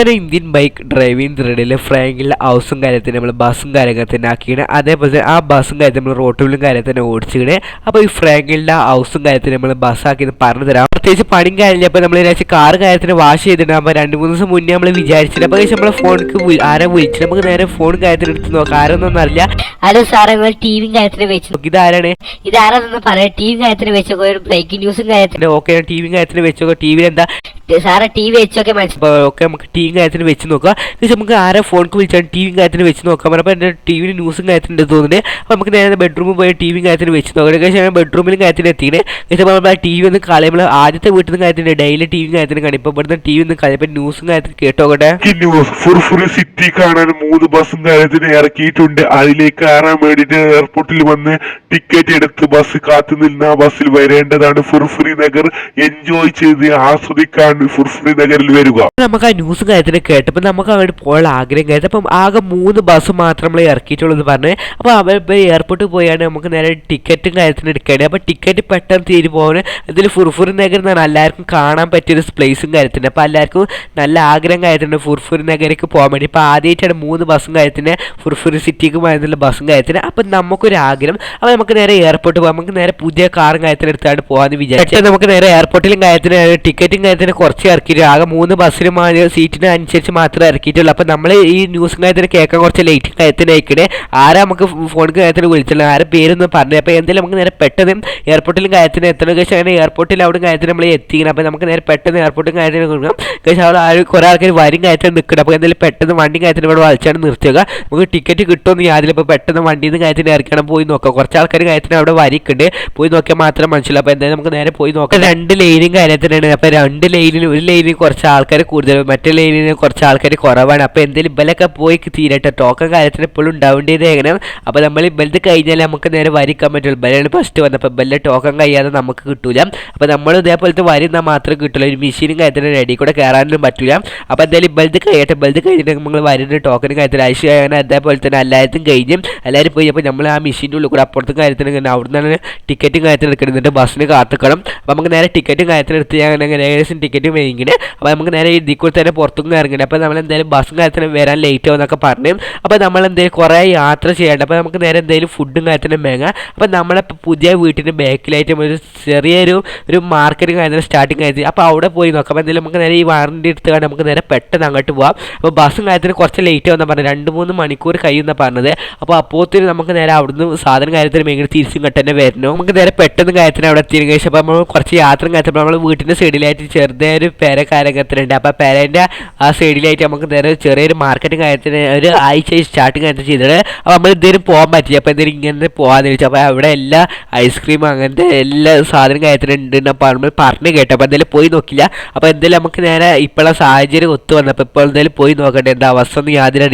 ഒരു Indian bike driving ത്രെഡിൽ ഫ്രാങ്കിലെ ഹൗസും കാര്യത്തിന് നമ്മൾ ബസ്സും കാര്യങ്ങളൊക്കെ തന്നെ ആക്കിയിട്ട് അതേപോലെ തന്നെ ആ ബസ്സും കാര്യത്തിൽ നമ്മൾ റോട്ടിലും കാര്യത്തിന് ഓടിച്ചിട്ട് അപ്പോൾ ഈ ഫ്രാങ്കിലെ ഹൗസും കാര്യത്തിന് നമ്മൾ ബസ്സാക്കിയത് പറഞ്ഞു തരാം. പ്രത്യേകിച്ച് പണിയും കാര്യമില്ല. അപ്പോൾ നമ്മൾ ഇതിനകത്ത് കാർ കാര്യത്തിന് വാഷ് ചെയ്തിട്ട് അപ്പോൾ രണ്ട് മൂന്ന് ദിവസം മുന്നേ നമ്മൾ വിചാരിച്ചില്ല. അപ്പോൾ നമ്മളെ ഫോണിക്ക് ആരെ വിളിച്ചിട്ട് നമുക്ക് നേരെ ഫോൺ കാര്യത്തിന് എടുത്ത് നോക്കാം. ആരൊന്നും അറിയില്ല. ഹലോ സാറേ നിങ്ങൾ ടി വി കാര്യത്തിന് വെച്ച്. നോക്കി ഇതാരാണ് ഇതാരാണെന്ന് പറയാം. ടി വി കാര്യത്തിന് വെച്ചോ ഒരു ബ്രേക്കിംഗ് ന്യൂസും കാര്യത്തിന് ഓക്കെ ടി വി കാര്യത്തിന് വെച്ചോ ടി വിയിൽ എന്താ? സാറേ ടി വി വെച്ചൊക്കെ മനസ്സിലാക്കാം ഓക്കെ നമുക്ക് ടി വി കാര്യത്തിന് വെച്ച് നോക്കാം. പക്ഷേ നമുക്ക് ആരെ ഫോണിക്ക് വിളിച്ചാൽ ടി വി കാര്യത്തിന് വെച്ച് നോക്കാം. അപ്പോൾ എന്റെ ടി വിയിൽ ന്യൂസും കാര്യത്തിന്റെ തോന്നുന്നുണ്ട്. അപ്പോൾ നമുക്ക് നേരെ ബെഡ്റൂമിൽ പോയി ടി വി കാര്യത്തിന് വെച്ച് നോക്കാം. പക്ഷേ ഞാൻ ബെഡ്റൂമിലും കാര്യത്തിന് എത്തിയത് പക്ഷേ നമ്മൾ ടി വി ഒന്ന് കളയുമ്പോൾ ആദ്യത്തെ വീട്ടിൽ നിന്ന് കാര്യത്തിന് ഡെയിലി ടി വി കാര്യത്തിന് കാണും. ഇപ്പോൾ ഇവിടുന്ന് ടി വി ഒന്ന് കളയപ്പോൾ ന്യൂസും കാര്യത്തിന് കേട്ടോക്കട്ടെ ഫുർഫുറി സിറ്റി കാണാൻ മൂന്ന് ബസ്സും കാര്യത്തിന് ഇറക്കിയിട്ടുണ്ട്. അതിലേക്ക് കയറാൻ വേണ്ടിയിട്ട് എയർപോർട്ടിൽ വന്ന് ടിക്കറ്റ് എടുത്ത് ബസ് കാത്തു നിന്ന് ആ ബസ്സിൽ വരേണ്ടതാണ്. ഫുർഫുറി നഗർ എൻജോയ് ചെയ്ത് ആസ്വദിക്കാൻ നഗറിൽ വരിക. നമുക്ക് ആ ന്യൂസ് കാര്യത്തിന് കേട്ടപ്പോൾ നമുക്ക് അവിടെ പോകാൻ ആഗ്രഹം കയറി അപ്പം ആകെ മൂന്ന് ബസ് മാത്രം നമ്മൾ ഇറക്കിയിട്ടുള്ളൂ എന്ന് പറഞ്ഞു. അപ്പോൾ അവർ എയർപോർട്ടിൽ പോയാണ്. നമുക്ക് നേരെ ടിക്കറ്റും കാര്യത്തിന് എടുക്കുകയാണ് അപ്പോൾ ടിക്കറ്റ് പെട്ടെന്ന് തീരു പോകാൻ ഇതിൽ ഫുർഫുർ നഗർ എന്നാണ്. എല്ലാവർക്കും കാണാൻ പറ്റിയൊരു പ്ലേസും കാര്യത്തിന്. അപ്പോൾ എല്ലാവർക്കും നല്ല ആഗ്രഹം കാര്യത്തിന് ഫുർഫുർ നഗരക്ക് പോകാൻ വേണ്ടി. ഇപ്പോൾ ആദ്യമായിട്ടാണ് മൂന്ന് ബസ്സും കാര്യത്തിന് ഫുർഫുർ സിറ്റിക്ക് പോകുന്നുള്ള ബസ്സും കാര്യത്തിന്. അപ്പം നമുക്കൊരു ആഗ്രഹം. അപ്പോൾ നമുക്ക് നേരെ എയർപോർട്ട് പോകാം. നമുക്ക് നേരെ പുതിയ കാറും കാര്യത്തിന് എടുത്താണ്ട് പോകാമെന്ന് വിചാരിച്ചു. നമുക്ക് നേരെ എയർപോർട്ടിലും കാര്യത്തിന് ടിക്കറ്റും കാര്യത്തിന് കുറച്ച് ഇറക്കിയിട്ട് ആകെ മൂന്ന് ബസ്സിന് സീറ്റിന് അനുസരിച്ച് മാത്രമേ ഇറക്കിയിട്ടുള്ളൂ. അപ്പം നമ്മൾ ഈ ന്യൂസ് കാര്യത്തിന് കേൾക്കാൻ കുറച്ച് ലേറ്റ് കാര്യത്തിന് അയക്കണേ ആരാ നമുക്ക് ഫോൺ കാര്യത്തിന് വിളിച്ചില്ല ആരെ പേരൊന്നും പറഞ്ഞു അപ്പോൾ എന്തെങ്കിലും നമുക്ക് നേരെ പെട്ടെന്ന് എയർപോർട്ടിലും കാര്യത്തിന് എത്തണം. പക്ഷേ അങ്ങനെ എയർപോർട്ടിൽ അവിടെ കാര്യത്തിന് നമ്മൾ എത്തിക്കണം. അപ്പോൾ നമുക്ക് നേരെ പെട്ടെന്ന് എയർപോർട്ടും കാര്യത്തിന് കൊടുക്കാം പക്ഷേ അവിടെ ആരും കുറേ ആൾക്കാർ വരും കാര്യത്തിന് നിൽക്കണം അപ്പോൾ എന്തെങ്കിലും പെട്ടെന്ന് വണ്ടി കാര്യത്തിന് ഇവിടെ വലിച്ചാണ് നിർത്തുക. നമുക്ക് ടിക്കറ്റ് കിട്ടുമെന്ന് യാതില്ല. ഇപ്പോൾ പെട്ടെന്ന് വണ്ടിയിൽ നിന്ന് കാര്യത്തിന് ഇറക്കണം. പോയി നോക്കാം. കുറച്ച് ആൾക്കാർ കാര്യത്തിന് അവിടെ വരിക്കുണ്ട് പോയി നോക്കിയാൽ മാത്രം മനസ്സിലാവും. അപ്പോൾ എന്തായാലും നമുക്ക് നേരെ പോയി നോക്കാം. രണ്ട് ലൈനും കാര്യത്തിനാണ്. അപ്പോൾ രണ്ട് ലൈനിൽ ഒരു ലൈനിൽ കുറച്ച് ആൾക്കാർ കൂടുതൽ മറ്റേ ലൈനിൽ കുറച്ച് ആൾക്കാർ കുറവാണ്. അപ്പോൾ എന്തെങ്കിലും ഇബലൊക്കെ പോയി തീരട്ടെ. ടോക്കൺ കാര്യത്തിന് എപ്പോഴും ഉണ്ടാവേണ്ടത് എങ്ങനെ അപ്പോൾ നമ്മൾ ഇബലത് കഴിഞ്ഞാൽ നമുക്ക് നേരെ വരിക്കാൻ പറ്റുള്ളൂ. ബലാണ് ഫസ്റ്റ് വന്നപ്പോൾ ബെല്ലെ ടോക്കൺ കഴിയാതെ നമുക്ക് കിട്ടില്ല അപ്പോൾ നമ്മൾ ഇതേപോലത്തെ വരുന്നാൽ മാത്രമേ കിട്ടുള്ളൂ. ഒരു മെഷീനും കാര്യത്തിന് റെഡി കൂടെ കയറാനൊന്നും പറ്റില്ല അപ്പോൾ എന്തായാലും ബൽത് കഴിയട്ടെ. ബൽത് കഴിഞ്ഞിട്ട് നമ്മൾ വരുന്ന ടോക്കൺ കാര്യത്തിൽ ആവശ്യമായാണ് അതേപോലെ തന്നെ എല്ലാവരും കഴിഞ്ഞ് എല്ലാവരും പോയി. അപ്പോൾ നമ്മൾ ആ മെഷീന്റെ ഉള്ളിൽ കൂടെ അപ്പുറത്തും കാര്യത്തിന് ഇങ്ങനെ അവിടെ നിന്നാണ് ടിക്കറ്റും കാര്യത്തിന് എടുക്കുന്നത് ബസ്സിന് കാത്തുക്കണം അപ്പോൾ നമുക്ക് നേരെ ടിക്കറ്റും കാര്യത്തിന് എടുത്ത് ഞാൻ അങ്ങനെ ഏകദേശം ടിക്കറ്റ് മേങ്ങിന് അപ്പോൾ നമുക്ക് നേരെ ഇതിൽ കൊടുത്ത് തന്നെ പുറത്തുനിന്ന് ഇറങ്ങണം അപ്പോൾ നമ്മൾ എന്തായാലും ബസ്സും കാര്യത്തിന് വരാൻ ലേറ്റ് ആവും എന്നൊക്കെ പറഞ്ഞു. അപ്പോൾ നമ്മൾ എന്തായാലും കുറേ യാത്ര ചെയ്യേണ്ട അപ്പോൾ നമുക്ക് നേരെ എന്തെങ്കിലും ഫുഡും കാര്യത്തിനും മേങ്ങാം. അപ്പോൾ നമ്മളെ പുതിയ വീട്ടിന്റെ ബാക്കിലായിട്ട് ഒരു ചെറിയൊരു ഒരു മാർക്കറ്റും കാര്യത്തിന് സ്റ്റാർട്ടിങ് ആയിട്ട്. അപ്പോൾ അവിടെ പോയി നോക്കാം. അപ്പോൾ എന്തെങ്കിലും നമുക്ക് നേരെ ഈ വാറണ്ടി എടുത്ത് നമുക്ക് നേരെ പെട്ടെന്ന് അങ്ങോട്ട് പോകാം അപ്പോൾ ബസ്സും കാര്യത്തിന് കുറച്ച് ലേറ്റ് ആവുന്ന പറഞ്ഞത്. രണ്ട് മൂന്ന് മണിക്കൂർ കഴിയുന്ന പറഞ്ഞത്. അപ്പോൾ അപ്പോത്തിന് നമുക്ക് നേരെ അവിടുന്ന് സാധനം കാര്യത്തിന് മേങ്ങി തിരിച്ചും ഇങ്ങോട്ട് തന്നെ വരണം. നമുക്ക് നേരെ പെട്ടെന്ന് കാര്യത്തിന് അവിടെ എത്തിയതിനു ശേഷം അപ്പോൾ നമ്മൾ കുറച്ച് യാത്ര കാര്യത്തിൽ നമ്മൾ വീട്ടിന്റെ സൈഡിലായിട്ട് ചെറുതായ ഒരു പേര കാര്യത്തിലുണ്ട്. അപ്പോൾ പേരന്റെ ആ സൈഡിലായിട്ട് നമുക്ക് നേരെ ചെറിയൊരു മാർക്കറ്റിംഗ് കാര്യത്തിന് ഒരു ആഴ്ച സ്റ്റാർട്ടിങ് കാര്യത്തിൽ ചെയ്തത് അപ്പോൾ നമ്മൾ എന്തേലും പോകാൻ പറ്റില്ല. അപ്പോൾ എന്തെങ്കിലും ഇങ്ങനെ പോകാമെന്ന് ചോദിച്ചു അപ്പോൾ അവിടെ എല്ലാ ഐസ്ക്രീം അങ്ങനത്തെ എല്ലാ സാധനം കാര്യത്തിലുണ്ട് ഉണ്ട് നമ്മൾ പറഞ്ഞു കേട്ടു. അപ്പോൾ എന്തായാലും പോയി നോക്കില്ല. അപ്പോൾ എന്തായാലും നമുക്ക് നേരെ ഇപ്പോഴുള്ള സാഹചര്യം ഒത്തു വന്നപ്പോൾ ഇപ്പോൾ എന്തായാലും പോയി നോക്കട്ടെ. എന്താ അവസ്ഥ ഒന്നും യാതൊരു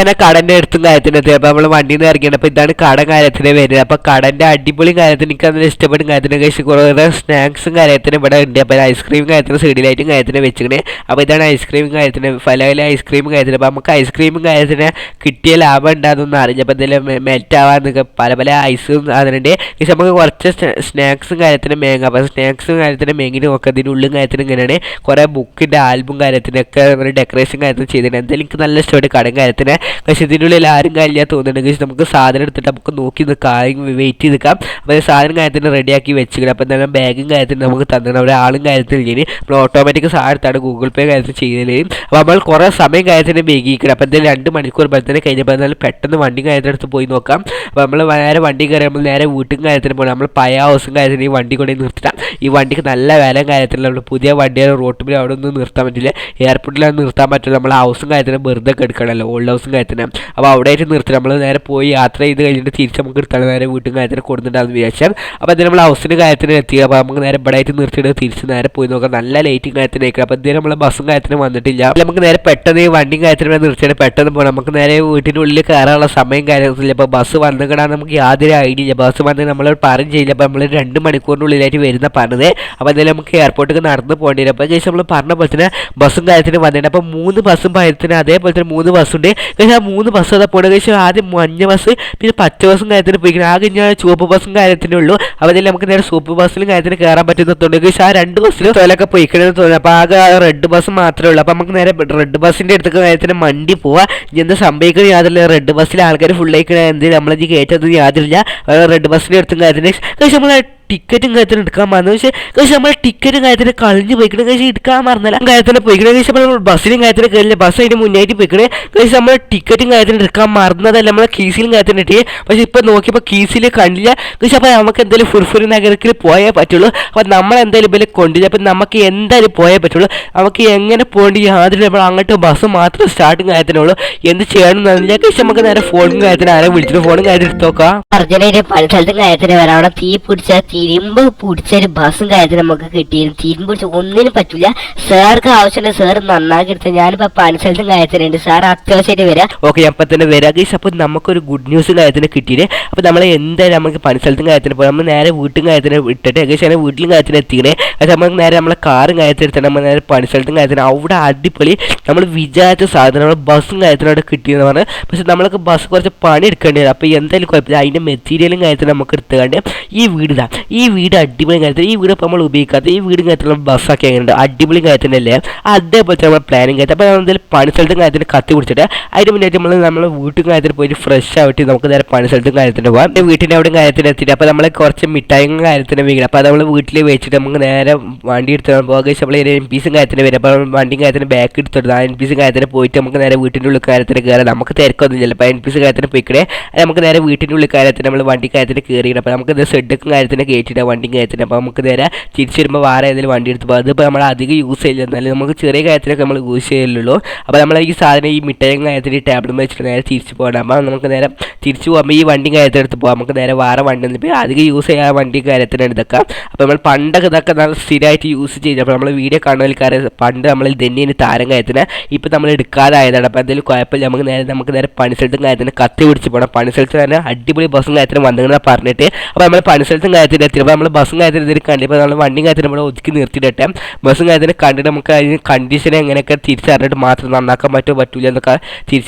അങ്ങനെ കടന്റെ അടുത്തും കാര്യത്തിനെത്തി അപ്പോൾ നമ്മൾ വണ്ടിയിൽ നിന്ന് ഇറങ്ങിയാണ്. അപ്പോൾ ഇതാണ് കട കാര്യത്തിന് വരുന്നത് അപ്പോൾ കടന്റെ അടിപൊളി കാര്യത്തിന് എനിക്ക് അതിന് ഇഷ്ടപ്പെടും കാര്യത്തിന് കഴിച്ച് കുറേ സ്നാക്സും കാര്യത്തിന് ഇവിടെ ഉണ്ട്. അപ്പോൾ ഐസ്ക്രീം കാര്യത്തിന് സൈഡിലായിട്ടും കാര്യത്തിന് വെച്ചിങ്ങനെ അപ്പോൾ ഇതാണ് ഐസ്ക്രീം കാര്യത്തിന് ഫലയിലെ ഐസ്ക്രീം കാര്യത്തിന്. അപ്പോൾ നമുക്ക് ഐസ്ക്രീമും കാര്യത്തിന് കിട്ടിയ ലാഭം ഉണ്ടാകുന്നൊന്നും അറിഞ്ഞു അപ്പോൾ ഇതിൽ മെൽറ്റ് ആവാൻ നിൽക്കുക പല പല ഐസും അതിനുണ്ട്. പക്ഷെ നമുക്ക് കുറച്ച് സ്നാക്സും കാര്യത്തിന് മേങ്ങ. അപ്പോൾ സ്നാക്സും കാര്യത്തിന് മേങ്ങിന് ഒക്കെ ഇതിന്റെ ഉള്ളും കാര്യത്തിന് ഇങ്ങനെയാണ്. കുറേ ബുക്കിന്റെ ആൽബും കാര്യത്തിനൊക്കെ ഡെക്കറേഷൻ കാര്യത്തിന് ചെയ്തിട്ടുണ്ട്. എന്തായാലും എനിക്ക് നല്ല ഇഷ്ടമായിട്ട് കടം കാര്യത്തിന്. പക്ഷേ ഇതിന്റെ ഉള്ളിൽ ആരും കാര്യമില്ല തോന്നുന്നുണ്ടെങ്കിൽ നമുക്ക് സാധനം എടുത്തിട്ട് നമുക്ക് നോക്കി നിൽക്കാം. വെയിറ്റ് ചെയ്ത് നിൽക്കാം. അപ്പോൾ സാധനം കാര്യത്തിന് റെഡിയാക്കി വെച്ചിട്ട് അപ്പോൾ എന്തായാലും ബാഗും കാര്യത്തിന് നമുക്ക് തന്നെ അവിടെ ആളും കാര്യത്തിൽ ഇനി നമ്മൾ ഓട്ടോമാറ്റിക് സാധനത്താണ് ഗൂഗിൾ പേ കാര്യത്തിൽ ചെയ്യുന്നതിലും അപ്പോൾ നമ്മൾ കുറേ സമയം കാര്യത്തിന് ബേഗിക്കണം അപ്പോൾ എന്തായാലും രണ്ട് മണിക്കൂർ തന്നെ കഴിഞ്ഞപ്പോൾ എന്തായാലും പെട്ടെന്ന് വണ്ടി കാര്യത്തിനടുത്ത് പോയി നോക്കാം. അപ്പോൾ നമ്മൾ നേരെ വണ്ടി കയറി നമ്മൾ നേരെ വീട്ടും കാര്യത്തിന് പോകണം. നമ്മൾ പയ ഹൗസും കാര്യത്തിന് ഈ വണ്ടി കൊണ്ടുപോയി നിർത്തിട്ടാം ഈ വണ്ടിക്ക് നല്ല വില കാര്യത്തിൽ നമ്മൾ പുതിയ വണ്ടിയുടെ റോട്ടിൽ അവിടെ ഒന്നും നിർത്താൻ പറ്റില്ല. എയർപോർട്ടിലൊന്നും നിർത്താൻ പറ്റില്ല. നമ്മൾ ഹൗസും കാര്യത്തിന് വെറുതെ കെടുക്കണമല്ലോ. ഓൾഡ് ഹൗസും കാര്യത്തിന്. അപ്പോൾ അവിടെ ആയിട്ട് നിർത്തി. നമ്മൾ നേരെ പോയി യാത്ര ചെയ്ത് കഴിഞ്ഞിട്ട് തിരിച്ച് നമുക്ക് എടുത്താൽ നേരെ വീട്ടും കാര്യത്തിന് കൊടുത്തിട്ടുണ്ടാകുന്ന വിചാരിച്ചാൽ അപ്പോൾ അതിന് നമ്മൾ ഹൗസിന്റെ കാര്യത്തിന് എത്തി. അപ്പോൾ നമുക്ക് നേരെ ഇവിടെ ആയിട്ട് നിർത്തിയിട്ട് തിരിച്ച് നേരെ പോയി നോക്കാം. നല്ല ലൈറ്റും കാര്യത്തിന് അയക്കണം അപ്പോൾ ഇതിന് നമ്മൾ ബസ്സും കാര്യത്തിന് വന്നിട്ടില്ല. നമുക്ക് നേരെ പെട്ടെന്ന് ഈ വണ്ടിയും കാര്യത്തിന് നിർത്തിയിട്ട് പെട്ടെന്ന് പോകണം നമുക്ക് നേരെ വീട്ടിന്റെ ഉള്ളിൽ കയറാനുള്ള സമയം കാര്യങ്ങളൊന്നുമില്ല അപ്പോൾ ബസ് വന്നിട്ടാണ് നമുക്ക് യാതൊരു ഐഡിയ ഇല്ല. ബസ് വന്ന് നമ്മൾ പറഞ്ഞു ചെയ്യില്ല. അപ്പോൾ നമ്മൾ രണ്ട് മണിക്കൂറിന്റെ ഉള്ളിലായിട്ട് വരുന്ന പറഞ്ഞത് അപ്പോൾ എന്തായാലും നമുക്ക് എയർപോർട്ടിലേക്ക് നടന്ന് പോകേണ്ടി വരും. അപ്പോൾ ശേഷം നമ്മൾ പറഞ്ഞ പോലെ തന്നെ ബസ്സും കാര്യത്തിന് വന്നിട്ടുണ്ട്. അപ്പോൾ മൂന്ന് ബസ്സും കാര്യത്തിന് അതേപോലെ തന്നെ മൂന്ന് ബസ്സുണ്ട് പക്ഷേ ആ മൂന്ന് ബസ് അതാ പോണത് പക്ഷേ ആദ്യം മഞ്ഞ ബസ് പിന്നെ പച്ച ബസ്സും കാര്യത്തിന് പോയിക്കണം. ആകെ ഞാൻ ചുവപ്പ് ബസ്സും കാര്യത്തിനേ ഉള്ളൂ. അപ്പോൾ നമുക്ക് നേരെ സൂപ്പർ ബസ്സിലും കാര്യത്തിന് കയറാൻ പറ്റുന്നുണ്ട് പക്ഷേ ആ രണ്ട് ബസ്സിലും തോലൊക്കെ പോയിക്കണമെന്ന് തോന്നുന്നു. അപ്പോൾ ആകെ റെഡ് ബസ് മാത്രമേ ഉള്ളൂ. അപ്പോൾ നമുക്ക് നേരെ റെഡ് ബസ്സിന്റെ അടുത്തൊക്കെ കാര്യത്തിന് മണ്ടി പോവാം. എന്താ സംഭവിക്കുന്നത് യാതൊരു റെഡ് ബസ്സിൽ ആൾക്കാർ ഫുൾ ആയിക്കണ. എന്ത് നമ്മളിത് കയറ്റത് യാതൊരില്ല. റെഡ് ബസ്സിന്റെ അടുത്തും കാര്യത്തിന് പക്ഷേ നമ്മൾ ടിക്കറ്റും കാര്യത്തിന് എടുക്കാൻ മറന്നു. പക്ഷേ പക്ഷേ നമ്മൾ ടിക്കറ്റും കാര്യത്തിന് കളഞ്ഞു പോയിക്കണേ. പക്ഷേ എടുക്കാൻ മറന്നില്ല. കാര്യത്തിന് പോയിക്കണേ. പക്ഷേ നമ്മൾ ബസ്സിലും കാര്യത്തിന് കയറില്ല ബസ് അതിന് മുന്നായിട്ട് പോയിക്കണേ. പക്ഷേ നമ്മൾ ടിക്കറ്റും കാര്യത്തിന് എടുക്കാൻ മറന്നതല്ല നമ്മളെ കീസിലും കാര്യത്തിന് കിട്ടിയേ പക്ഷേ ഇപ്പം നോക്കിയപ്പോൾ കീസിൽ കണ്ടില്ല. പക്ഷേ അപ്പോൾ നമുക്ക് എന്തായാലും ഫുർഫുരി നഗരത്തിൽ പോയേ പറ്റുള്ളൂ. അപ്പോൾ നമ്മൾ എന്തായാലും ഇവരെ കൊണ്ടില്ല അപ്പം നമുക്ക് എന്തായാലും പോയേ പറ്റുള്ളൂ. നമുക്ക് എങ്ങനെ പോകേണ്ടി യാതൊരു നമ്മൾ അങ്ങോട്ട് ബസ് മാത്രം സ്റ്റാർട്ടും കാര്യത്തിനുള്ളൂ എന്ത് ചെയ്യണം എന്നറിയില്ല പക്ഷേ നമുക്ക് നേരെ ഫോണും കാര്യത്തിന് ആരെ വിളിച്ചിട്ട് ഫോണും കാര്യം എടുത്ത് നോക്കാം. അർജുനയുടെ പല സ്ഥലത്തും കാര്യത്തിന് വരാം. അവിടെ തീ പിടിച്ച തിരുമ്പ് പിടിച്ച ഒരു ബസ്സും കാര്യത്തിന് നമുക്ക് കിട്ടിയിരുന്നു. തിരുമ്പ് പിടിച്ച ഒന്നിനും പറ്റില്ല സാർക്ക് ആവശ്യമുണ്ട് സാർ നന്നാക്കി എടുത്ത്. ഞാനിപ്പോൾ പല സ്ഥലത്തും കാര്യത്തിനുണ്ട്. സാർ അത്യാവശ്യമായിട്ട് വരാം. ഓക്കെ അപ്പം തന്നെ വരാം. ഗൈസ് അപ്പോൾ നമുക്കൊരു ഗുഡ് ന്യൂസ് കാര്യത്തിന് കിട്ടിയില്ലേ? അപ്പോൾ നമ്മൾ എന്തായാലും നമുക്ക് പണിസ്ഥലത്തും കാര്യത്തിന് പോകാം. നമ്മൾ നേരെ വീട്ടും കാര്യത്തിന് ഇട്ടിട്ട് ഏകദേശം അങ്ങനെ വീട്ടിലും കാര്യത്തിന് എത്തിക്കണേ അത് നമുക്ക് നേരെ നമ്മളെ കാറും കാര്യത്തിന് എടുത്തിട്ട് നമ്മൾ നേരെ പണിസ്ഥലത്തും കാര്യത്തിന്. അവിടെ അടിപൊളി നമ്മൾ വിചാരിച്ച സാധനം നമ്മൾ ബസ്സും കാര്യത്തിന് അവിടെ കിട്ടിയെന്ന് പറഞ്ഞു. പക്ഷേ നമ്മൾക്ക് ബസ് കുറച്ച് പണി എടുക്കേണ്ടി വരും. അപ്പോൾ എന്തായാലും കുഴപ്പമില്ല. അതിന്റെ മെറ്റീരിയലും കാര്യത്തിന് നമുക്ക് എടുത്തുകൊണ്ട് ഈ വീട് ഈ വീട് അടിപൊളി കാര്യത്തിൽ ഈ വീട് ഇപ്പോൾ നമ്മൾ ഉപയോഗിക്കാത്ത ഈ വീടും കാര്യത്തിൽ ബസ്സൊക്കെ എങ്ങനെയുണ്ട്? അടിപൊളി കാര്യത്തിനല്ലേ? അതേപോലെ നമ്മൾ പ്ലാനിങ് കാര്യത്തിൽ അപ്പോൾ നമ്മൾ എന്തായാലും പണി സ്ഥലത്തും കാര്യത്തിന് കത്തി പിടിച്ചിട്ട് അതിന് മുന്നേ നമ്മൾ നമ്മൾ വീട്ടും കാര്യത്തിൽ പോയി ഫ്രഷ് ആയിട്ട് നമുക്ക് നേരെ പണി സ്ഥലത്തും കാര്യത്തിന് പോകാം വീട്ടിന്റെ അവിടെ കാര്യത്തിന് എത്തിയിട്ട് അപ്പോൾ നമ്മൾ കുറച്ച് മിഠായും കാര്യത്തിന് വീക്കണം അപ്പോൾ നമ്മൾ വീട്ടിൽ വെച്ചിട്ട് നമുക്ക് നേരെ വണ്ടി എടുത്ത് പോകാൻ നമ്മൾ എം പീസും കാര്യത്തിന് വരും. അപ്പോൾ വണ്ടിയും കാര്യത്തിന് ബാക്ക് എടുത്തിട്ട് ആ എൻ പീസും കാര്യത്തിന് പോയിട്ട് നമുക്ക് നേരെ വീട്ടിന്റെ ഉള്ളിൽ കാര്യത്തിന് കയറാം. നമുക്ക് തിരക്കൊന്നുമില്ല അപ്പോൾ എൻ പീസ് കാര്യത്തിന് പോയിക്കണേ നമുക്ക് നേരെ വീട്ടിന്റെ ഉള്ളിൽ കാര്യത്തിന് നമ്മൾ വണ്ടി കാര്യത്തിന് കയറിയിട്ട് അപ്പോൾ നമുക്ക് സെഡക്കും കാര്യത്തിന് കയറ്റിയിട്ട് വണ്ടിയും കാര്യത്തിന്. അപ്പോൾ നമുക്ക് നേരെ തിരിച്ച് വരുമ്പോൾ വേറെ ഏതെങ്കിലും വണ്ടി എടുത്ത് പോകും അതിപ്പോൾ നമ്മൾ അധികം യൂസ് ചെയ്യില്ല. എന്നാലും നമുക്ക് ചെറിയ കാര്യത്തിനൊക്കെ നമ്മൾ യൂസ് ചെയ്യലുള്ളൂ. അപ്പോൾ നമ്മൾ ഈ സാധനം ഈ മിഠായും കാര്യത്തിന് ടേബിളും വെച്ചിട്ട് നേരെ തിരിച്ചു പോകണം അപ്പോൾ നമുക്ക് നേരെ തിരിച്ചു പോകുമ്പോൾ ഈ വണ്ടി കാര്യത്തിനെടുത്ത് പോകാം നമുക്ക് നേരെ വേറെ വണ്ടി ഒന്നും ഇപ്പോൾ അധികം യൂസ് ചെയ്യാൻ വണ്ടി കാര്യത്തിന് എടുക്കാം അപ്പോൾ നമ്മൾ പണ്ടൊക്കെ ഇതൊക്കെ നമ്മൾ സ്ഥിരമായിട്ട് യൂസ് ചെയ്തു അപ്പോൾ നമ്മൾ വീഡിയോ കാണുന്നവർക്കാരെ പണ്ട് നമ്മൾ തന്നെയാണ് താരം കാര്യത്തിന് ഇപ്പോൾ നമ്മൾ എടുക്കാതായതാണ്. അപ്പോൾ എന്തെങ്കിലും കുഴപ്പമില്ല. നമുക്ക് നേരെ നമുക്ക് നേരെ പണിസ്ഥലത്തും കാര്യത്തിന് കത്തി പിടിച്ച് പോകണം പണിസ്ഥലത്ത് തന്നെ അടിപൊളി ബസ്സും കാര്യത്തിന് വന്നിങ്ങനെ പറഞ്ഞിട്ട്. അപ്പോൾ നമ്മൾ പണിസ്ഥലത്തും കാര്യത്തിന് എത്തി. അപ്പോൾ നമ്മൾ ബസ്സും കാര്യത്തിന് ഇതിൽ കണ്ടിപ്പോൾ നമ്മൾ വണ്ടിയും കാര്യത്തിന് നമ്മൾ ഒതുക്കി നിർത്തിയിട്ടെ ബസ്സും കാര്യത്തിന് കണ്ടിട്ട് നമുക്ക് അതിന് കണ്ടീഷൻ എങ്ങനെയൊക്കെ തിരിച്ചറിഞ്ഞിട്ട് മാത്രം നന്നാക്കാൻ പറ്റുമോ പറ്റൂല എന്നൊക്കെ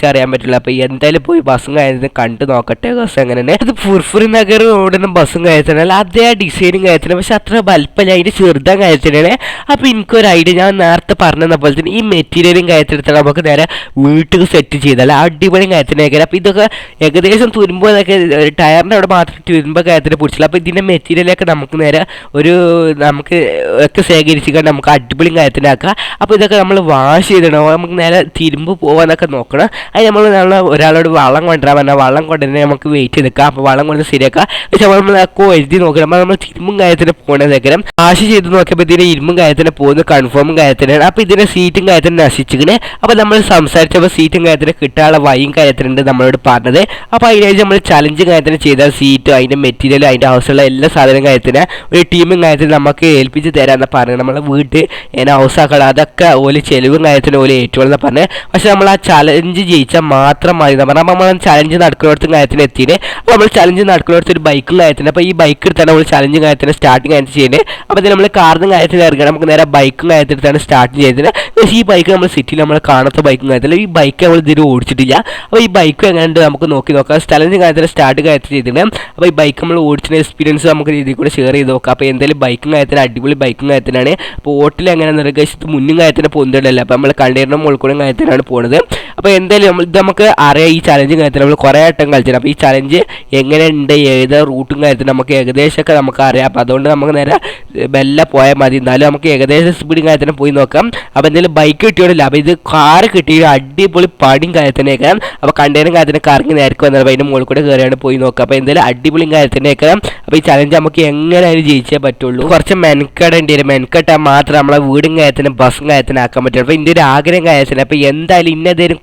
തിരിച്ചറിയാൻ പറ്റില്ല. അപ്പോൾ എന്തായാലും പോയി ബസ്സും കാര്യത്തിന് കണ്ടു നോക്കട്ടെ ബസ് എങ്ങനെയാണ്? അത് ഫുർഫുറി നഗർ റോഡിന് ബസ്സും കാര്യത്തിനല്ല അതേ ഡിസൈനും കാര്യത്തിന്. പക്ഷെ അത്ര വലുപ്പമില്ല അതിന്റെ ചെറുതാൻ കാര്യത്തിനാണ്. അപ്പോൾ എനിക്കൊരു ഐഡിയ ഞാൻ നേരത്തെ പറഞ്ഞ പോലെ തന്നെ ഈ മെറ്റീരിയലും കാര്യത്തിനെടുത്താൽ നമുക്ക് നേരെ വീട്ടിൽ സെറ്റ് ചെയ്താൽ അടിപൊളി കാര്യത്തിനൊക്കെ അപ്പോൾ ഇതൊക്കെ ഏകദേശം തുരുമ്പോൾ ടയറിന്റെ അവിടെ മാത്രം തുരുമ്പോൾ കാര്യത്തിന് പിടിച്ചില്ല അപ്പോൾ ഇതിന്റെ മെറ്റീരിയലൊക്കെ നമുക്ക് നേരെ ഒരു നമുക്ക് ഒക്കെ ശേഖരിച്ചിട്ട് നമുക്ക് അടിപൊളി കാര്യത്തിനാക്കാം. അപ്പോൾ ഇതൊക്കെ നമ്മൾ വാഷ് ചെയ്തിടണം. നമുക്ക് നേരെ തിരുമ്പ് പോകാനൊക്കെ നോക്കണം. അത് നമ്മൾ നമ്മൾ ഒരാളോട് വള്ളം കൊണ്ടുവരാൻ പറഞ്ഞാൽ വള്ളം കൊണ്ടുവരുന്ന നമുക്ക് വെയിറ്റ് എടുക്കാം. അപ്പോൾ വള്ളം കൊണ്ട് ശരിയാക്കാം. പക്ഷേ നമ്മൾ അക്കോ എഴുതി നോക്കണം. അപ്പോൾ നമ്മൾ ഇരുമ്പും കാര്യത്തിന് പോകണതേക്കരം വാഷ് ചെയ്ത് നോക്കിയപ്പോൾ ഇതിന് ഇരുമ്പും കാര്യത്തിന് പോകുന്ന കൺഫേമും കാര്യത്തിനാണ്. അപ്പോൾ ഇതിന്റെ സീറ്റും കാര്യത്തിന് നശിച്ചിങ്ങനെ അപ്പോൾ നമ്മൾ സംസാരിച്ചപ്പോൾ സീറ്റും കാര്യത്തിന് കിട്ടാനുള്ള വഴിയും കാര്യത്തിനുണ്ട് നമ്മളോട് പറഞ്ഞത്. അപ്പോൾ അതിനായിട്ട് നമ്മൾ ചലഞ്ച് കാര്യത്തിന് ചെയ്താൽ സീറ്റും അതിന്റെ മെറ്റീരിയലും അതിന്റെ ആവശ്യമുള്ള എല്ലാ സാധനം കാര്യത്തിന് ഒരു ടീമും കാര്യത്തിന് നമുക്ക് ഏൽപ്പിച്ച് തരാമെന്ന് പറഞ്ഞു നമ്മളെ വീട്ടിൽ എന്നെ ഹൗസാക്കണം അതൊക്കെ ഓൽ ചെലവും കാര്യത്തിന് ഓൽ ഏറ്റുകൊള്ളുന്ന പറഞ്ഞത്. പക്ഷേ നമ്മൾ ആ ചലഞ്ച് ജയിച്ചാൽ മാത്രം മതി എന്ന് പറഞ്ഞാൽ നമ്മൾ ചലഞ്ച് നടക്കുന്നിടത്തും കാര്യത്തിന് എത്തിയത് അപ്പോൾ നമ്മൾ ചലഞ്ച് നടക്കുന്നിടത്ത് ഒരു ബൈക്കും കാര്യത്തിന്. അപ്പോൾ ഈ ബൈക്ക് എടുത്താണ് നമ്മൾ ചലഞ്ച് കാര്യത്തിന് സ്റ്റാർട്ടിങ് കാര്യത്തിൽ ചെയ്യുന്നത് അപ്പോൾ നമ്മൾ കാറിന് കാര്യത്തിൽ ഇറങ്ങണം. നമുക്ക് നേരെ ബൈക്കും കാര്യത്തിലാണ് സ്റ്റാർട്ട് ചെയ്തത്. പക്ഷേ ഈ ബൈക്ക് നമ്മൾ സിറ്റിയിൽ നമ്മൾ കാണാത്ത ബൈക്കും കാര്യത്തില്ല ഈ ബൈക്ക് നമ്മൾ ഇതിൽ ഓടിച്ചിട്ടില്ല. അപ്പോൾ ഈ ബൈക്ക് എങ്ങനെയുണ്ട് നമുക്ക് നോക്കി നോക്കാം. ചലഞ്ച് കാര്യത്തിൽ സ്റ്റാർട്ട് കാര്യത്തിൽ ചെയ്തിട്ട് അപ്പോൾ ഈ ബൈക്ക് നമ്മൾ ഓടിച്ചിട്ട് എക്സ്പീരിയൻസ് നമുക്ക് രീതിയിൽ കൂടെ ഷെയർ ചെയ്ത് നോക്കാം. അപ്പോൾ എന്തായാലും ബൈക്കും കാര്യത്തിന് അടിപൊളി ബൈക്കും കാര്യത്തിനാണ്. അപ്പോൾ ഓട്ടിൽ എങ്ങനെ നിർദ്ദേശിച്ച് മുന്നും കാര്യത്തിന് പൊന്തിടല്ല അപ്പോൾ നമ്മൾ കണ്ടെയ്നറിനും മുൾക്കൂടും കാര്യത്തിനാണ് പോണത്. അപ്പോൾ എന്തായാലും നമ്മൾ ഇത് നമുക്ക് അറിയാം ഈ ചലഞ്ചും കാര്യത്തിൽ നമ്മൾ കുറേ വട്ടം കളിച്ചത് അപ്പോൾ ഈ ചലഞ്ച് എങ്ങനെയുണ്ട്? ഏത് റൂട്ടും കാര്യത്തിൽ നമുക്ക് ഏകദേശമൊക്കെ നമുക്ക് അറിയാം. അപ്പോൾ അതുകൊണ്ട് നമുക്ക് നേരെ ബെല്ല പോയാൽ മതി. എന്നാലും നമുക്ക് ഏകദേശം സ്പീഡും കാര്യത്തിന് പോയി നോക്കാം. അപ്പോൾ എന്തെങ്കിലും ബൈക്ക് കിട്ടിയോടില്ല അപ്പോൾ ഇത് കാർ കിട്ടി. അടിപൊളി പടിയും കാര്യത്തിനേക്ക് അപ്പോൾ കണ്ടെയ്നറും കാര്യത്തിന് കറങ്ങി നേരക്ക് വന്നത് അപ്പോൾ അതിന്റെ മുകളിൽ കൂടെ കയറിയാണ് പോയി നോക്കാം അപ്പോൾ എന്തെങ്കിലും അടിപൊളിയും കാര്യത്തിനേക്ക് അപ്പോൾ ഈ ചലഞ്ച് നമുക്ക് എങ്ങനെയായാലും ജയിച്ചേ പറ്റുള്ളൂ? കുറച്ച് മെനക്കെടേണ്ടി വരും. മെനക്കെട്ടാൽ മാത്രം നമ്മളെ വീടും കാര്യത്തിന് ബസ്സും കാര്യത്തിനാക്കാൻ പറ്റുള്ളൂ. അപ്പോൾ ഇതിന്റെ ഒരു ആഗ്രഹം കാര്യത്തിന് അപ്പോൾ എന്തായാലും ഇന്നതേലും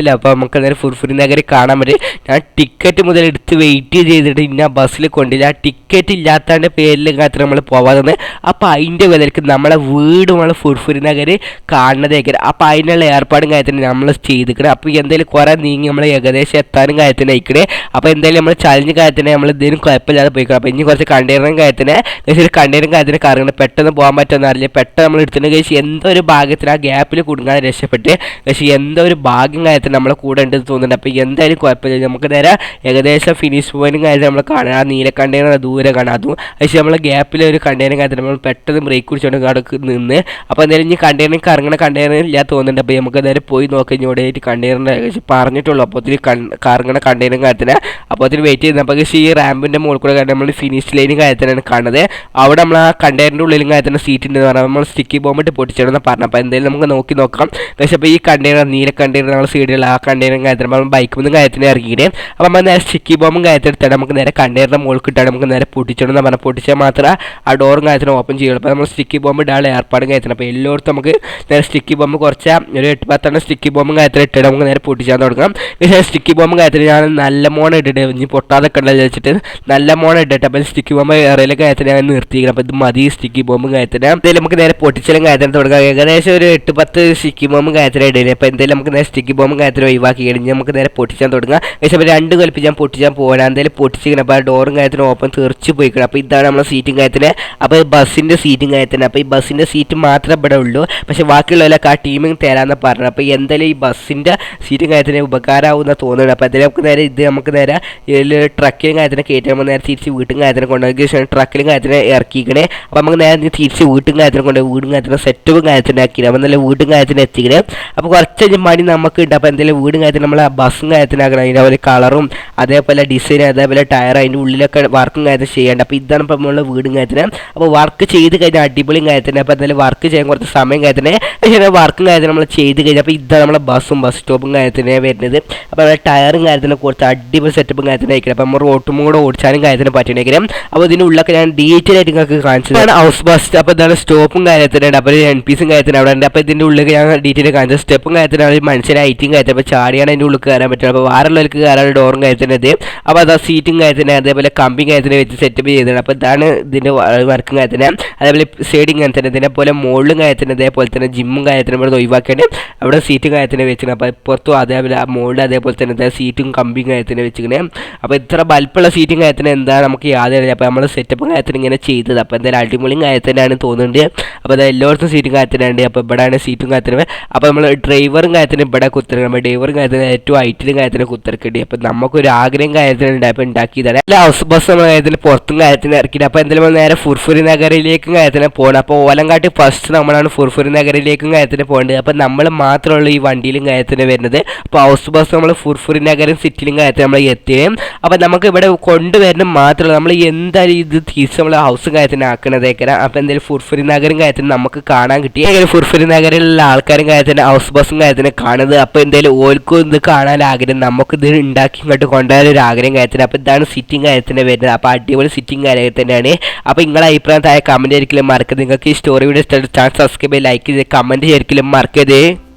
കൊണ്ടുപോയില്ലല്ലോ അപ്പോൾ നമുക്ക് അന്നേരം ഫുർഫുരി നഗരം കാണാൻ പറ്റും. ഞാൻ ടിക്കറ്റ് മുതൽ എടുത്ത് വെയിറ്റ് ചെയ്തിട്ട് ഇന്ന ബസ്സിൽ കൊണ്ടില്ല ആ ടിക്കറ്റ് ഇല്ലാത്തതിന്റെ പേരിൽ കാര്യത്തിൽ നമ്മൾ പോവാതെ അപ്പോൾ അതിന്റെ വിലക്ക് നമ്മളെ വീട് നമ്മൾ ഫുർഫുരി നഗർ കാണുന്നതേക്കാരം അപ്പോൾ അതിനുള്ള ഏർപ്പാടും കാര്യത്തിന് നമ്മൾ ചെയ്തിക്കണം. അപ്പോൾ എന്തായാലും കുറേ നീങ്ങി നമ്മൾ ഏകദേശം എത്താനും കാര്യത്തിന് അയക്കണേ അപ്പോൾ എന്തായാലും നമ്മൾ ചലഞ്ച് കാര്യത്തിന് നമ്മൾ എന്തെങ്കിലും കുഴപ്പമില്ലാതെ പോയിക്കണം. അപ്പോൾ ഇനി കുറച്ച് കണ്ട കണ്ടെയ്നറും കാര്യത്തിന്. ഒരു കണ്ടെയ്നറും കാര്യത്തിന് കറങ്ങണം പെട്ടെന്ന് പോകാൻ പറ്റുമെന്ന് അറിയില്ല. പെട്ടെന്ന് നമ്മൾ എടുത്തിട്ട് കഴിച്ച് എന്തോ ഒരു ഭാഗ്യത്തിന് ആ ഗ്യാപ്പിൽ കുടുങ്ങാതെ രക്ഷപ്പെട്ട്. പക്ഷേ എന്തോ ഒരു ഭാഗ്യം കാര്യത്തിൽ നമ്മളെ കൂടെ ഉണ്ടെന്ന് തോന്നുന്നുണ്ട്. അപ്പോൾ എന്തായാലും കുഴപ്പമില്ല. നമുക്ക് നേരെ ഏകദേശം ഫിനിഷ് പോയിന്റും കാര്യം നമ്മൾ കാണാം. ആ നീല കണ്ടെയ്നർ ദൂരെ കാണാം. അതും പക്ഷേ നമ്മൾ ഗ്യാപ്പിലെ ഒരു കണ്ടെയ്നർ കാര്യത്തിൽ നമ്മൾ പെട്ടെന്ന് ബ്രേക്ക് കുടിച്ചുകൊണ്ട് അവിടെ നിന്ന്. അപ്പോൾ എന്തായാലും ഇനി കണ്ടെയ്നർ കറങ്ങണ കണ്ടെയ്നർ ഇല്ല തോന്നുന്നുണ്ട്. അപ്പോൾ നമുക്ക് നേരെ പോയി നോക്കി. ഇങ്ങോട്ടേറ്റ് കണ്ടെയ്നറിന്റെ ഏകദേശം പറഞ്ഞിട്ടുള്ളൂ. അപ്പോൾ ഒത്തിരി കറങ്ങണ കണ്ടെയ്നർ കാര്യത്തിന് അപ്പോൾ ഒത്തിരി വെയിറ്റ് ചെയ്യുന്നത് അപ്പോൾ ഈ റാമ്പിന്റെ മുകളിൽ കൂടെ നമ്മൾ ഫിനിഷ് ലൈനും കാര്യത്തിനാണ് കാണുന്നത്. അവിടെ നമ്മൾ ആ കണ്ടെയ്നറിന്റെ ഉള്ളിലും കാര്യത്തിന് സീറ്റ് ഉണ്ടെന്ന് പറഞ്ഞാൽ നമ്മൾ സ്റ്റിക്കി ബോംബിട്ട് പൊട്ടിച്ചിടുന്ന പറഞ്ഞു അപ്പോൾ എന്തായാലും നമുക്ക് നോക്കി നോക്കാം. പക്ഷേ അപ്പോൾ ഈ കണ്ടെയ്നർ നീല കണ്ടെയ്നർ നമ്മൾ സൈഡിലുള്ള ആ കണ്ടെയ്നർ കാര്യത്തിൽ നമ്മൾ ബൈക്ക് ഒന്നും കാര്യത്തിന് ഇറങ്ങിയിട്ട് അപ്പോൾ നമ്മൾ നേരെ സ്റ്റിക്കി ബോംബും കാര്യത്തിൽ നമുക്ക് നേരെ കണ്ടെയ്നറിന്റെ മുകളിൽ കിട്ടാൻ നമുക്ക് നേരെ പൊട്ടിച്ചിടുന്ന പറഞ്ഞാൽ പൊട്ടിച്ചാൽ മാത്രമേ ആ ഡോറും കാര്യത്തിന് ഓപ്പൺ ചെയ്യുള്ളൂ. അപ്പോൾ നമ്മൾ സ്റ്റിക്കി ബോംബ് ഇടാനുള്ള ഏർപ്പാടും കാര്യത്തിന്. അപ്പോൾ എല്ലായിടത്തും നമുക്ക് നേരെ സ്റ്റിക്കി ബോംബ് കുറച്ച് ഒരു എട്ട് പത്തെണ്ണം സ്റ്റിക്കി ബോംബും കാര്യത്തിൽ ഇട്ടിട്ട് നമുക്ക് നേരെ പൊട്ടിച്ചാൽ തുടങ്ങാം. പക്ഷേ സ്റ്റിക്കി ബോംബും കാര്യത്തിൽ ഞാൻ നല്ല മോണം ഇട്ടിട്ട് ഇനി പൊട്ടാതെ കണ്ടല്ലോ വെച്ചിട്ട് നല്ല മോണം ഇട്ടിട്ട് അപ്പോൾ സ്റ്റിക്കി ബോംബ് ഇറയിലെ കാര്യത്തിന് ഞാൻ നിർത്തിയിരിക്കണം. അപ്പോൾ ഇത് മതി സ്റ്റിക്കി ബോംബും കാര്യത്തിന്. എന്തായാലും നമുക്ക് നേരെ പൊട്ടിച്ചാലും കാര്യത്തിന് തുടങ്ങാം. ഏകദേശം ഒരു എട്ട് പത്ത് സ്റ്റിക്കി ബോംബും കാര്യത്തിൽ ഇടയിൽ അപ്പോൾ എന്തായാലും നമുക്ക് നേരെ സ്റ്റിക്കി ബോംബും കാര്യത്തിൽ ഒഴിവാക്കി കഴിഞ്ഞ് നമുക്ക് നേരെ പൊട്ടിച്ചാൻ തുടങ്ങാം. പക്ഷേ അപ്പോൾ രണ്ട് കൽപ്പിച്ച് ഞാൻ പൊട്ടിച്ചാൻ പോകാൻ എന്തായാലും പൊട്ടിച്ചിരിക്കണം അപ്പോൾ ആ ഡോറും കാര്യത്തിന് ഓപ്പൺ തെറിച്ച് പോയിക്കണം. അപ്പോൾ ഇതാണ് നമ്മളെ സീറ്റും കാര്യത്തിന്. അപ്പോൾ ബസ്സിന്റെ സീറ്റും കാര്യത്തിന്. അപ്പോൾ ഈ ബസ്സിന്റെ സീറ്റ് മാത്രമേ ഇവിടെ ഉള്ളൂ. പക്ഷേ ബാക്കിയുള്ളവരൊക്കെ ആ ടീമിങ് തരാമെന്ന് പറഞ്ഞു അപ്പോൾ എന്തായാലും ഈ ബസ്സിന്റെ സീറ്റും കാര്യത്തിന് ഉപകാരമാവുന്ന തോന്നുന്നു അപ്പോൾ എന്തായാലും നമുക്ക് നേരെ ഇത് നമുക്ക് നേരെ ഇതിൽ ട്രക്കിലും കാര്യത്തിന് കയറ്റി നമ്മൾ നേരെ തിരിച്ച് വീട്ടും കാര്യത്തിന് കൊണ്ടുപോയി ശേഷം ട്രക്കിലും കാര്യത്തിന് ഇറക്കിക്കണേ. അപ്പോൾ നമുക്ക് നേരെ തിരിച്ച് വീട്ടും കാര്യത്തിന് കൊണ്ടുപോയി വീടും കാര്യത്തിന് സെറ്റപ്പും കാര്യത്തിന് ആക്കി അപ്പോൾ നല്ല വീട്ടും കാര്യത്തിന് എത്തിക്കണേ. അപ്പോൾ കുറച്ച് മണി നമുക്ക് ഉണ്ട്. അപ്പോൾ എന്തെങ്കിലും വീടും കാര്യത്തിന് നമ്മൾ ബസ്സും കാര്യത്തിനാക്കണം അതിന്റെ പോലെ കളറും അതേപോലെ ഡിസൈൻ അതേപോലെ ടയർ അതിന്റെ ഉള്ളിലൊക്കെ വർക്കും കാര്യത്തിൽ ചെയ്യേണ്ട. അപ്പോൾ ഇതാണ് ഇപ്പോൾ നമ്മളുടെ വീടും കാര്യത്തിന്. അപ്പോൾ വർക്ക് ചെയ്ത് കഴിഞ്ഞാൽ അടിപൊളിയും കാര്യത്തിന്. അപ്പോൾ എന്തായാലും വർക്ക് ചെയ്യാൻ കുറച്ച് സമയം കാര്യത്തിന്. പക്ഷേ വർക്കും കാര്യത്തിന് നമ്മൾ ചെയ്ത് കഴിഞ്ഞാൽ അപ്പോൾ ഇതാണ് നമ്മളെ ബസ്സും ബസ് സ്റ്റോപ്പും കാര്യത്തിന് വരുന്നത്. അപ്പോൾ നമ്മുടെ ടയറും കാര്യത്തിന് കുറച്ച് അടിപൊളി സെറ്റപ്പും കാര്യത്തിന് അയക്കണം അപ്പോൾ നമ്മൾ റോട്ടും കൂടെ ഓടിച്ചാലും കാര്യത്തിന് പറ്റണമെങ്കിലും അപ്പോൾ ഇതിന്റെ ഉള്ളൊക്കെ ഞാൻ ഡീറ്റെയിൽ ആയിട്ട് നിങ്ങൾക്ക് കാണിച്ചതാണ് ഹൗസ് ബസ് അപ്പോൾ ഇതാണ് സ്റ്റോപ്പും കാര്യത്തിനുണ്ട് അപ്പോൾ എൻ പീസും കാര്യത്തിന് അവിടെ ഉണ്ട്. അപ്പോൾ ഇതിന്റെ ഉള്ളിൽ ഞാൻ ഡീറ്റെയിൽ കാണിച്ചത് സ്റ്റെപ്പും കാര്യത്തിനാണ് മനുഷ്യരെ ഐറ്റിയും കാര്യത്തിൽ അപ്പോൾ ചാടിയാണ് അതിന്റെ ഉള്ളിൽ കയറാൻ പറ്റും അപ്പോൾ വാറുള്ളവർക്ക് കയറാൻ ഡോറും കാര്യത്തിനത് അപ്പോൾ അതാ. സീറ്റും കാര്യത്തിന് അതേപോലെ കമ്പിയും കാര്യത്തിന് വെച്ച് സെറ്റപ്പ് ചെയ്തിട്ടുണ്ട് അപ്പോൾ ഇതാണ് ഇതിന്റെ വർക്കും കാര്യത്തിന്. അതേപോലെ സൈഡിങ് കാര്യത്തിന് ഇതിനെ പോലെ മുകളിലും കാര്യത്തിന് അതേപോലെ തന്നെ ജിമ്മും കാര്യത്തിനും ഇവിടെ ഒഴിവാക്കിയിട്ട് അവിടെ സീറ്റും കാര്യത്തിന് വെച്ചിട്ടുണ്ട് അപ്പോൾ പുറത്തും അതേപോലെ മുകളിൽ അതേപോലെ തന്നെ സീറ്റും കമ്പിയും കാര്യത്തിന് വെച്ചിങ്ങനെ അപ്പോൾ ഇത്ര ബൽപ്പുള്ള സീറ്റും കാര്യത്തിന് എന്താ നമുക്ക് യാതൊരു അപ്പോൾ നമ്മൾ സെറ്റപ്പും കാര്യത്തിന് ഇങ്ങനെ ചെയ്തത്. അപ്പോൾ എന്തായാലും അടിപൊളിയും കാര്യത്തിനാണ് തോന്നുന്നുണ്ട്. അപ്പോൾ അത് എല്ലായിടത്തും സീറ്റും കാര്യത്തിനുണ്ട് അപ്പോൾ ഇവിടെയാണ് സീറ്റും കാര്യത്തിന്. അപ്പോൾ നമ്മൾ ഡ്രൈവറും കാര്യത്തിന് ഇവിടെ കുത്തിറക്കണം അപ്പോൾ ഡ്രൈവറും കാര്യത്തിന് ഏറ്റവും ഹൈറ്റിലും കാര്യത്തിന് കുത്തിറക്കേണ്ടി അപ്പം നമുക്കൊരു ആഗ്രഹം കാര്യത്തിന് അപ്പോൾ ഉണ്ടാക്കിയതാണ്. അല്ല ഹൗസ് ബസ് നമ്മൾ കാര്യത്തിന് പുറത്തും കാര്യത്തിന് ഇറക്കിയിട്ട് അപ്പോൾ എന്തായാലും നേരെ ഫുർഫുരി നഗറിലേക്കും കാര്യത്തിന് പോകണം അപ്പോൾ ഓലങ്കാട്ടി ഫസ്റ്റ് നമ്മളാണ് ഫുർഫുരി നഗറിലേക്കും കാര്യത്തിന് പോകേണ്ടത്. അപ്പോൾ നമ്മൾ മാത്രമുള്ള ഈ വണ്ടിയിലും കാര്യത്തിന് വരുന്നത്. അപ്പോൾ ഹൗസ് ബസ് നമ്മൾ ഫുർഫുരി നഗരം സിറ്റിയിലും കാര്യത്തിന് നമ്മൾ എത്തുകയും അപ്പോൾ നമുക്ക് ഇവിടെ കൊണ്ടുവരുന്ന മാത്രമല്ല നമ്മൾ എന്തായാലും ഇത് തിരിച്ച് നമ്മൾ ഹൗസും കാര്യത്തിന് ആക്കണതേക്കാൻ അപ്പോൾ എന്തായാലും ഫുർഫുരി നഗരം കാര്യത്തിന് നമുക്ക് കാണാൻ കിട്ടി. അങ്ങനെ ഫുർഫുരി നഗറിലുള്ള ആൾക്കാരും കാര്യത്തിന് ഹൗസ് ബസ്സും കാര്യത്തിന് കാണുന്നത്. അപ്പോൾ എന്തായാലും ഓൽക്കും ഇത് കാണാൻ ആഗ്രഹം. നമുക്ക് ഇത് ഉണ്ടാക്കി ഇങ്ങോട്ട് കൊണ്ടുവരാൻ ഒരു ആഗ്രഹം കാര്യത്തിന്. അപ്പോൾ ഇതാണ് സിറ്റിംഗ് കാര്യത്തിന് വരുന്നത്. അപ്പോൾ അടിപൊളി സിറ്റിംഗ് കാര്യം തന്നെയാണ്. അപ്പോൾ നിങ്ങളെ അഭിപ്രായം താഴെ കമന്റ് ആയിരിക്കും മറക്കരുത്. നിങ്ങൾക്ക് ഈ സ്റ്റോറി വീഡിയോ ഇഷ്ടം സബ്സ്ക്രൈബ് ലൈക്ക് ചെയ്ത് കമന്റ് ചെയ്തിരിക്കലും മറക്കരുത്.